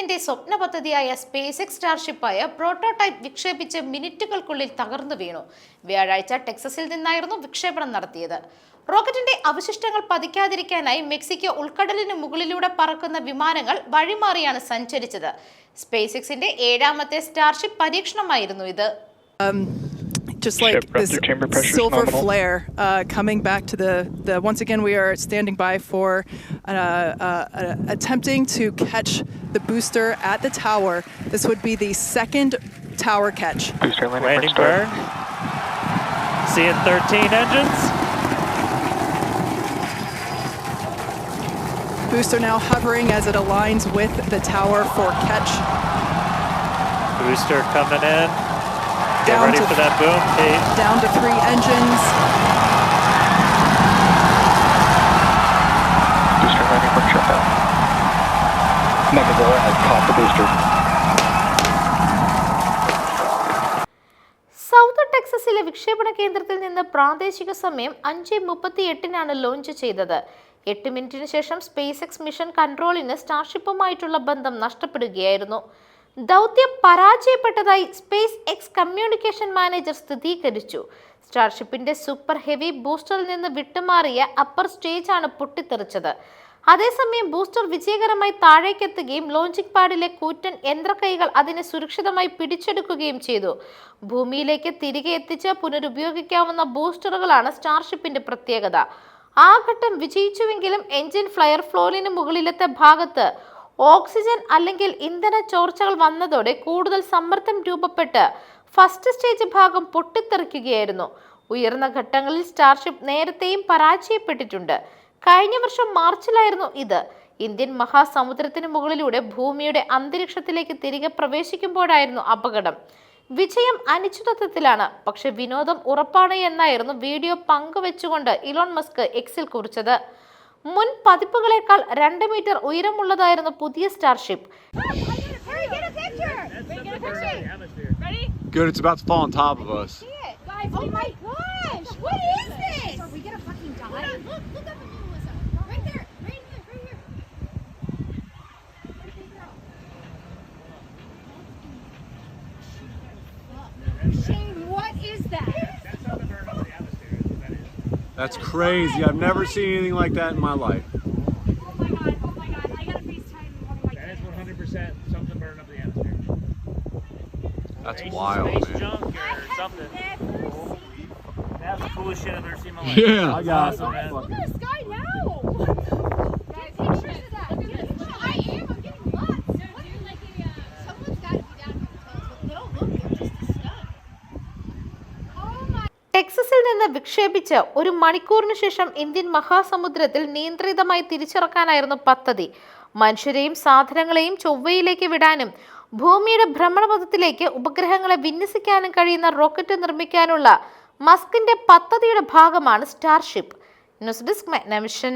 മസ്കിന്റെ സ്വപ്ന പദ്ധതിയായ സ്പേസ് എക്സ് സ്റ്റാർഷിപ്പായ പ്രോട്ടോടൈപ്പ് വിക്ഷേപിച്ച് മിനിറ്റുകൾക്കുള്ളിൽ തകർന്നു വീണു. വ്യാഴാഴ്ച ടെക്സസിൽ നിന്നായിരുന്നു വിക്ഷേപണം നടത്തിയത്. റോക്കറ്റിന്റെ അവശിഷ്ടങ്ങൾ പതിക്കാതിരിക്കാനായി മെക്സിക്കോ ഉൾക്കടലിന് മുകളിലൂടെ പറക്കുന്ന വിമാനങ്ങൾ വഴിമാറിയാണ് സഞ്ചരിച്ചത്. സ്പേസ് എക്സിന്റെ ഏഴാമത്തെ സ്റ്റാർഷിപ്പ് പരീക്ഷണമായിരുന്നു ഇത്. Just like Ship this rupture chamber pressure is silver nominal. flare uh, coming back to the, the. Once again, we are standing by for uh, uh, uh, attempting to catch the booster at the tower. This would be the second tower catch. Booster landing, Landing burn. burn. Seeing 13 engines. Booster now hovering as it aligns with the tower for catch. Booster coming in. Down ready to- for that boom, Kate. Down to three engines. Booster ready for shutdown. Megazilla has caught the booster. South ടെക്സസിലെ വിക്ഷേപണ കേന്ദ്രത്തിൽ നിന്ന് പ്രാദേശിക സമയം അഞ്ച് മുപ്പത്തി എട്ടിനാണ് launch ചെയ്തത് എട്ട് മിനിറ്റിന് ശേഷം സ്പേസ് എക്സ് മിഷൻ കൺട്രോളിന് സ്റ്റാർഷിപ്പുമായിട്ടുള്ള ബന്ധം നഷ്ടപ്പെടുകയായിരുന്നു ദൗത്യം പരാജയപ്പെട്ടതായി സ്പേസ് എക്സ് കമ്മ്യൂണിക്കേഷൻ മാനേജർ സ്ഥിരീകരിച്ചു. സ്റ്റാർഷിപ്പിന്റെ സൂപ്പർ ഹെവി ബൂസ്റ്ററിൽ നിന്ന് വിട്ടുമാറിയ അപ്പർ സ്റ്റേജ് ആണ് പൊട്ടിത്തെറിച്ചത്. അതേസമയം ബൂസ്റ്റർ വിജയകരമായി താഴേക്കെത്തുകയും ലോഞ്ചിങ് പാഡിലെ കൂറ്റൻ യന്ത്രക്കൈകൾ അതിനെ സുരക്ഷിതമായി പിടിച്ചെടുക്കുകയും ചെയ്തു. ഭൂമിയിലേക്ക് തിരികെ എത്തിച്ച് പുനരുപയോഗിക്കാവുന്ന ബൂസ്റ്ററുകളാണ് സ്റ്റാർഷിപ്പിന്റെ പ്രത്യേകത. ആ ഘട്ടം വിജയിച്ചുവെങ്കിലും എഞ്ചിൻ ഫ്ലയർ ഫ്ലോറിന് മുകളിലത്തെ ഭാഗത്ത് ഓക്സിജൻ അല്ലെങ്കിൽ ഇന്ധന ചോർച്ചകൾ വന്നതോടെ കൂടുതൽ സമ്മർദ്ദം രൂപപ്പെട്ട് ഫസ്റ്റ് സ്റ്റേജ് ഭാഗം പൊട്ടിത്തെറിക്കുകയായിരുന്നു. ഉയർന്ന ഘട്ടങ്ങളിൽ സ്റ്റാർഷിപ്പ് നേരത്തെയും പരാജയപ്പെട്ടിട്ടുണ്ട്. കഴിഞ്ഞ വർഷം മാർച്ചിലായിരുന്നു ഇത്. ഇന്ത്യൻ മഹാസമുദ്രത്തിന് മുകളിലൂടെ ഭൂമിയുടെ അന്തരീക്ഷത്തിലേക്ക് തിരികെ പ്രവേശിക്കുമ്പോഴായിരുന്നു അപകടം. വിജയം അനിശ്ചിതത്വത്തിലാണ്. പക്ഷെ വിനോദം ഉറപ്പാണ് എന്നായിരുന്നു വീഡിയോ പങ്കുവെച്ചുകൊണ്ട് ഇലോൺ മസ്ക് എക്സിൽ കുറിച്ചത്. മുൻ പതിപ്പുകളേക്കാൾ രണ്ട് മീറ്റർ ഉയരമുള്ളതായിരുന്നു പുതിയ starship. Good, it's about to fall on top of us. Oh my That's crazy. I've never seen anything like that in my life. Oh my god, oh my god, I gotta FaceTime one of my That kids. is 100% something burning up the atmosphere. That's Space- wild, space man. junk or something. never seen That's the coolest shit I've ever seen in my life. Yeah, I got awesome, man. ടെക്സസിൽ നിന്ന് വിക്ഷേപിച്ച് ഒരു മണിക്കൂറിന് ശേഷം Indian മഹാസമുദ്രത്തിൽ നിയന്ത്രിതമായി തിരിച്ചിറക്കാനായിരുന്നു പദ്ധതി. മനുഷ്യരെയും സാധനങ്ങളെയും ചൊവ്വയിലേക്ക് വിടാനും ഭൂമിയുടെ ഭ്രമണപഥത്തിലേക്ക് ഉപഗ്രഹങ്ങളെ വിന്യസിക്കാനും കഴിയുന്ന റോക്കറ്റ് നിർമ്മിക്കാനുള്ള മസ്കിന്റെ പദ്ധതിയുടെ ഭാഗമാണ് സ്റ്റാർഷിപ്പ്. News desk മെഗ്നവിഷൻ.